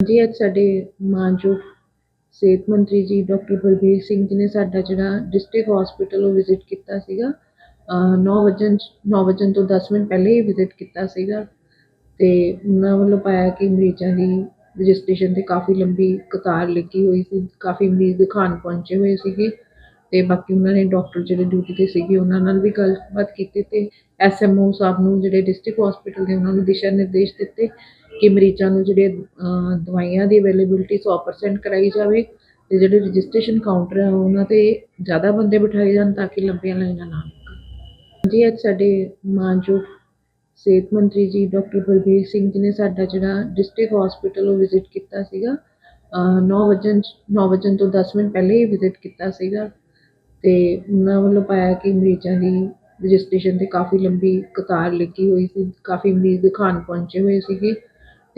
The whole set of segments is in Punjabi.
ਜੀ ਅੱਜ ਸਾਡੇ ਮਾਨਯੋਗ ਸਿਹਤ ਮੰਤਰੀ ਜੀ ਡਾਕਟਰ ਬਲਬੀਰ ਸਿੰਘ ਜੀ ਨੇ ਸਾਡਾ ਜਿਹੜਾ ਡਿਸਟ੍ਰਿਕਟ ਹਸਪੀਟਲ ਉਹ ਵਿਜ਼ਿਟ ਕੀਤਾ ਸੀਗਾ। ਨੌ ਵਜੇ ਨੌ ਵਜੇ ਤੋਂ 10 ਮਿੰਟ ਪਹਿਲੇ ਹੀ ਵਿਜ਼ਿਟ ਕੀਤਾ ਸੀਗਾ ਤੇ ਉਹਨਾਂ ਵੱਲੋਂ ਪਾਇਆ ਕਿ ਮਰੀਜ਼ਾਂ ਦੀ ਰਜਿਸਟ੍ਰੇਸ਼ਨ ਤੇ ਕਾਫੀ ਲੰਬੀ ਕਤਾਰ ਲੱਗੀ ਹੋਈ ਸੀ, ਕਾਫੀ ਮਰੀਜ਼ ਦਿਖਾਉਣ ਪਹੁੰਚੇ ਹੋਏ ਸੀਗੇ ਤੇ ਬਾਕੀ ਉਹਨਾਂ ਨੇ ਡਾਕਟਰ ਜਿਹੜੇ ਡਿਊਟੀ ਤੇ ਸੀਗੇ ਉਹਨਾਂ ਨਾਲ ਵੀ ਗੱਲਬਾਤ ਕੀਤੀ ਤੇ ਐਸਐਮਓ ਸਾਹਿਬ ਨੂੰ ਜਿਹੜੇ ਡਿਸਟ੍ਰਿਕਟ ਹਸਪੀਟਲ ਦੇ ਉਹਨਾਂ ਨੂੰ ਦਿਸ਼ਾ ਨਿਰਦੇਸ਼ ਦਿੱਤੇ ਕਿ ਮਰੀਜ਼ਾਂ ਨੂੰ ਜਿਹੜੇ ਦਵਾਈਆਂ ਦੀ ਅਵੇਲੇਬਿਲਟੀ 100% ਕਰਾਈ ਜਾਵੇ ਤੇ ਜਿਹੜੇ ਰਜਿਸਟ੍ਰੇਸ਼ਨ ਕਾਊਂਟਰ ਆ, ਉਹਨਾਂ ਤੇ ਜ਼ਿਆਦਾ ਬੰਦੇ ਬਿਠਾਏ ਜਾਣ ਤਾਂ ਕਿ ਲੰਬੀਆਂ ਲਾਈਨਾਂ ਨਾ ਲੱਗਣ ਜੀ ਅੱਜ ਸਾਡੇ ਮਾਨਯੋਗ ਸਿਹਤ ਮੰਤਰੀ ਜੀ ਡਾਕਟਰ ਬਲਬੀਰ ਸਿੰਘ ਜੀ ਨੇ ਸਾਡਾ ਜਿਹੜਾ ਡਿਸਟ੍ਰਿਕਟ ਹਸਪੀਟਲ ਉਹ ਵਿਜ਼ਿਟ ਕੀਤਾ ਸੀਗਾ। ਨੌ ਵਜੇ ਨੌ ਵਜੇ ਤੋਂ 10 ਮਿੰਟ ਪਹਿਲੇ ਹੀ ਵਿਜ਼ਿਟ ਕੀਤਾ ਸੀਗਾ ਤੇ ਉਹਨਾਂ ਵੱਲੋਂ ਪਾਇਆ ਕਿ ਮਰੀਜ਼ਾਂ ਦੀ ਰਜਿਸਟ੍ਰੇਸ਼ਨ ਤੇ ਕਾਫੀ ਲੰਬੀ ਕਤਾਰ ਲੱਗੀ ਹੋਈ ਸੀ, ਕਾਫੀ ਮਰੀਜ਼ ਦਿਖਾਉਣ ਪਹੁੰਚੇ ਹੋਏ ਸੀਗੇ।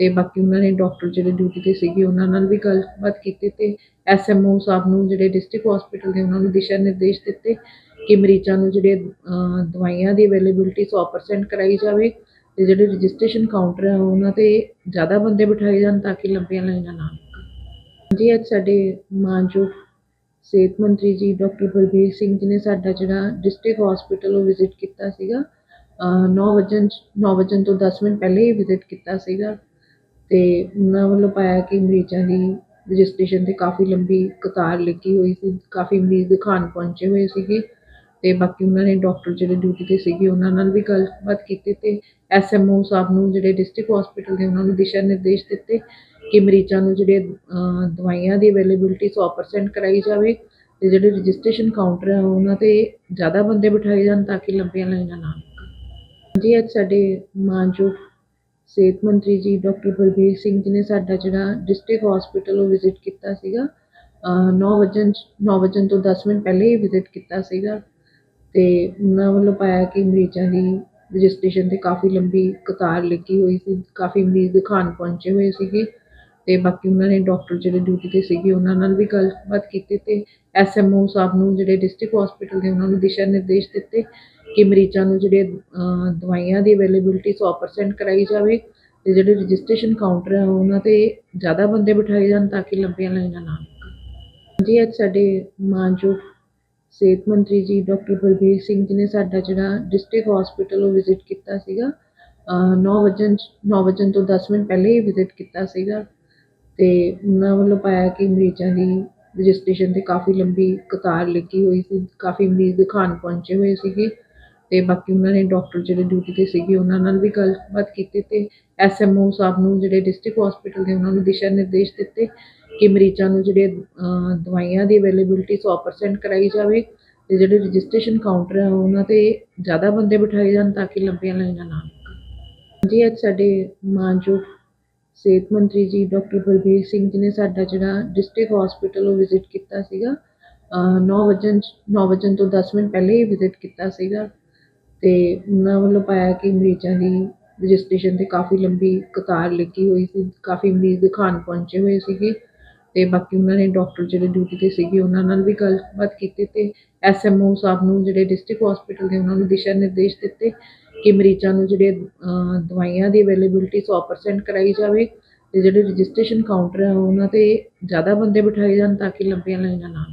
ਤੇ ਬਾਕੀ ਉਹਨਾਂ ਨੇ ਡਾਕਟਰ ਜਿਹੜੇ ਡਿਊਟੀ ਤੇ ਸੀਗੇ, ਉਹਨਾਂ ਨਾਲ ਵੀ ਗੱਲਬਾਤ ਕੀਤੀ ਤੇ ਐਸਐਮਓ ਸਾਹਿਬ ਨੂੰ ਜਿਹੜੇ ਡਿਸਟ੍ਰਿਕਟ ਹਸਪੀਟਲ ਦੇ ਉਹਨਾਂ ਨੂੰ ਦਿਸ਼ਾ ਨਿਰਦੇਸ਼ ਦਿੱਤੇ ਕਿ ਮਰੀਜ਼ਾਂ ਨੂੰ ਜਿਹੜੇ ਦਵਾਈਆਂ ਦੀ ਅਵੇਲੇਬਿਲਟੀ 100% ਕਰਾਈ ਜਾਵੇ ਤੇ ਜਿਹੜੇ ਰਜਿਸਟ੍ਰੇਸ਼ਨ ਕਾਊਂਟਰ ਆ, ਉਹਨਾਂ ਤੇ ਜ਼ਿਆਦਾ ਬੰਦੇ ਬਿਠਾਏ ਜਾਣ ਤਾਂ ਕਿ ਲੰਬੀਆਂ ਲਾਈਨਾਂ ਨਾ ਲੱਗਣ। ਜੀ ਅੱਜ ਸਾਡੇ ਮਾਨਯੋਗ ਸਿਹਤ ਮੰਤਰੀ ਜੀ ਡਾਕਟਰ ਬਲਬੀਰ ਸਿੰਘ ਜੀ ਨੇ ਸਾਡਾ ਜਿਹੜਾ ਡਿਸਟ੍ਰਿਕਟ ਹਸਪੀਟਲ ਉਹ ਵਿਜ਼ਿਟ ਕੀਤਾ ਸੀਗਾ। ਨੌ ਵਜੇ ਨੌ ਵਜੇ ਤੋਂ 10 ਮਿੰਟ ਪਹਿਲੇ ਹੀ ਵਿਜ਼ਿਟ ਕੀਤਾ ਸੀਗਾ। ਅਤੇ ਉਹਨਾਂ ਵੱਲੋਂ ਪਾਇਆ ਕਿ ਮਰੀਜ਼ਾਂ ਦੀ ਰਜਿਸਟ੍ਰੇਸ਼ਨ ਤੇ ਕਾਫੀ ਲੰਬੀ ਕਤਾਰ ਲੱਗੀ ਹੋਈ ਸੀ, ਕਾਫੀ ਮਰੀਜ਼ ਦਿਖਾਉਣ ਪਹੁੰਚੇ ਹੋਏ ਸੀਗੇ ਅਤੇ ਬਾਕੀ ਉਹਨਾਂ ਨੇ ਡਾਕਟਰ ਜਿਹੜੇ ਡਿਊਟੀ ਤੇ ਸੀਗੇ ਉਹਨਾਂ ਨਾਲ ਵੀ ਗੱਲਬਾਤ ਕੀਤੀ ਤੇ ਓ ਸਾਹਿਬ ਨੂੰ ਜਿਹੜੇ ਡਿਸਟ੍ਰਿਕਟ ਹੋਸਪਿਟਲ ਦੇ ਉਹਨਾਂ ਨੂੰ ਦਿਸ਼ਾ ਨਿਰਦੇਸ਼ ਦਿੱਤੇ ਕਿ ਮਰੀਜ਼ਾਂ ਨੂੰ ਜਿਹੜੇ ਦਵਾਈਆਂ ਦੀ ਅਵੇਲੇਬਿਲਟੀ 100% ਕਰਾਈ ਜਾਵੇ ਅਤੇ ਜਿਹੜੇ ਰਜਿਸਟ੍ਰੇਸ਼ਨ ਕਾਊਂਟਰ ਆ ਉਹਨਾਂ ਤੇ ਜ਼ਿਆਦਾ ਬੰਦੇ ਬਿਠਾਏ ਜਾਣ ਤਾਂ ਕਿ ਲੰਬੀਆਂ ਲਾਈਨਾਂ ਨਾ ਲੱਗਣ। ਜੀ ਅੱਜ ਸਾਡੇ ਮਾਨਯੋਗ ਸਿਹਤ ਮੰਤਰੀ ਜੀ ਡਾਕਟਰ ਬਲਬੀਰ ਸਿੰਘ ਜੀ ਨੇ ਸਾਡਾ ਜਿਹੜਾ ਡਿਸਟ੍ਰਿਕਟ ਹਸਪੀਟਲ ਉਹ ਵਿਜ਼ਿਟ ਕੀਤਾ ਸੀਗਾ। ਨੌ ਵਜੇ ਨੌ ਵਜੇ ਤੋਂ 10 ਮਿੰਟ ਪਹਿਲੇ ਹੀ ਵਿਜ਼ਿਟ ਕੀਤਾ ਸੀਗਾ ਤੇ ਉਹਨਾਂ ਵੱਲੋਂ ਪਾਇਆ ਕਿ ਮਰੀਜ਼ਾਂ ਦੀ ਰਜਿਸਟ੍ਰੇਸ਼ਨ ਤੇ ਕਾਫੀ ਲੰਬੀ ਕਤਾਰ ਲੱਗੀ ਹੋਈ ਸੀ, ਕਾਫੀ ਮਰੀਜ਼ ਦਿਖਾਉਣ ਪਹੁੰਚੇ ਹੋਏ ਸੀਗੇ ਤੇ ਬਾਕੀ ਉਹਨਾਂ ਨੇ ਡਾਕਟਰ ਜਿਹੜੇ ਡਿਊਟੀ ਤੇ ਸੀਗੇ ਉਹਨਾਂ ਨਾਲ ਵੀ ਗੱਲਬਾਤ ਕੀਤੀ ਤੇ ਐਸਐਮਓ ਸਾਹਿਬ ਨੂੰ ਜਿਹੜੇ ਡਿਸਟ੍ਰਿਕਟ ਹਸਪੀਟਲ ਦੇ ਉਹਨਾਂ ਨੂੰ ਦਿਸ਼ਾ ਨਿਰਦੇਸ਼ ਦਿੱਤੇ ਕਿ ਮਰੀਜ਼ਾਂ ਨੂੰ ਜਿਹੜੇ ਦਵਾਈਆਂ ਦੀ ਅਵੇਲੇਬਿਲਟੀ 100% ਕਰਾਈ ਜਾਵੇ ਅਤੇ ਜਿਹੜੇ ਰਜਿਸਟ੍ਰੇਸ਼ਨ ਕਾਊਂਟਰ ਆ, ਉਹਨਾਂ ਤੇ ਜ਼ਿਆਦਾ ਬੰਦੇ ਬਿਠਾਏ ਜਾਣ ਤਾਂ ਕਿ ਲੰਬੀਆਂ ਲਾਈਨਾਂ ਨਾ ਲੱਗਣ। ਜੀ ਅੱਜ ਸਾਡੇ ਮਾਨਯੋਗ ਸਿਹਤ ਮੰਤਰੀ ਜੀ ਡਾਕਟਰ ਬਲਬੀਰ ਸਿੰਘ ਜੀ ਨੇ ਸਾਡਾ ਜਿਹੜਾ ਡਿਸਟ੍ਰਿਕਟ ਹਸਪੀਟਲ ਉਹ ਵਿਜ਼ਿਟ ਕੀਤਾ ਸੀਗਾ। ਨੌ ਵਜੇ ਨੌ ਵਜੇ ਤੋਂ 10 ਮਿੰਟ ਪਹਿਲੇ ਹੀ ਵਿਜ਼ਿਟ ਕੀਤਾ ਸੀਗਾ ਤੇ ਉਹਨਾਂ ਵੱਲੋਂ ਪਾਇਆ ਕਿ ਮਰੀਜ਼ਾਂ ਦੀ ਰਜਿਸਟ੍ਰੇਸ਼ਨ ਤੇ ਕਾਫੀ ਲੰਬੀ ਕਤਾਰ ਲੱਗੀ ਹੋਈ ਸੀ, ਕਾਫੀ ਮਰੀਜ਼ ਦਿਖਾਉਣ ਪਹੁੰਚੇ ਹੋਏ ਸੀਗੇ। ਤੇ ਬਾਕੀ ਉਹਨਾਂ ਨੇ ਡਾਕਟਰ ਜਿਹੜੇ ਡਿਊਟੀ ਤੇ ਸੀਗੇ, ਉਹਨਾਂ ਨਾਲ ਵੀ ਗੱਲਬਾਤ ਕੀਤੀ ਤੇ ਐਸਐਮਓ ਸਾਹਿਬ ਨੂੰ ਜਿਹੜੇ ਡਿਸਟ੍ਰਿਕਟ ਹਸਪੀਟਲ ਦੇ ਉਹਨਾਂ ਨੂੰ ਦਿਸ਼ਾ ਨਿਰਦੇਸ਼ ਦਿੱਤੇ ਕਿ ਮਰੀਜ਼ਾਂ ਨੂੰ ਜਿਹੜੇ ਦਵਾਈਆਂ ਦੀ ਅਵੇਲੇਬਿਲਟੀ 100% ਕਰਾਈ ਜਾਵੇ ਤੇ ਜਿਹੜੇ ਰਜਿਸਟ੍ਰੇਸ਼ਨ ਕਾਊਂਟਰ ਆ, ਉਹਨਾਂ ਤੇ ਜ਼ਿਆਦਾ ਬੰਦੇ ਬਿਠਾਏ ਜਾਣ ਤਾਂ ਕਿ ਲੰਬੀਆਂ ਲਾਈਨਾਂ ਨਾ ਲੱਗਣ ਜੀ ਅੱਜ ਸਾਡੇ ਮਾਨਯੋਗ ਸਿਹਤ ਮੰਤਰੀ ਜੀ ਡਾਕਟਰ ਬਲਬੀਰ ਸਿੰਘ ਜੀ ਨੇ ਸਾਡਾ ਜਿਹੜਾ ਡਿਸਟ੍ਰਿਕਟ ਹਸਪੀਟਲ ਉਹ ਵਿਜ਼ਿਟ ਕੀਤਾ ਸੀਗਾ। ਨੌ ਵਜੇ ਨੌ ਵਜੇ ਤੋਂ 10 ਮਿੰਟ ਪਹਿਲੇ ਹੀ ਵਿਜ਼ਿਟ ਕੀਤਾ ਸੀਗਾ। ਅਤੇ ਉਹਨਾਂ ਵੱਲੋਂ ਪਾਇਆ ਕਿ ਮਰੀਜ਼ਾਂ ਦੀ ਰਜਿਸਟ੍ਰੇਸ਼ਨ ਤੇ ਕਾਫੀ ਲੰਬੀ ਕਤਾਰ ਲੱਗੀ ਹੋਈ ਸੀ, ਕਾਫੀ ਮਰੀਜ਼ ਦਿਖਾਉਣ ਪਹੁੰਚੇ ਹੋਏ ਸੀਗੇ ਅਤੇ ਬਾਕੀ ਉਹਨਾਂ ਨੇ ਡਾਕਟਰ ਜਿਹੜੇ ਡਿਊਟੀ ਤੇ ਸੀਗੇ ਉਹਨਾਂ ਨਾਲ ਵੀ ਗੱਲਬਾਤ ਕੀਤੀ ਤੇ ਓ ਸਾਹਿਬ ਨੂੰ ਜਿਹੜੇ ਡਿਸਟ੍ਰਿਕਟ ਹੋਸਪਿਟਲ ਦੇ ਉਹਨਾਂ ਨੂੰ ਦਿਸ਼ਾ ਨਿਰਦੇਸ਼ ਦਿੱਤੇ ਕਿ ਮਰੀਜ਼ਾਂ ਨੂੰ ਜਿਹੜੇ ਦਵਾਈਆਂ ਦੀ ਅਵੇਲੇਬਿਲਟੀ 100% ਕਰਾਈ ਜਾਵੇ ਅਤੇ ਜਿਹੜੇ ਰਜਿਸਟਰੇਸ਼ਨ ਕਾਊਂਟਰ ਆ ਉਹਨਾਂ ਤੇ ਜ਼ਿਆਦਾ ਬੰਦੇ ਬਿਠਾਏ ਜਾਣ ਤਾਂ ਕਿ ਲੰਬੀਆਂ ਲਾਈਨਾਂ ਨਾ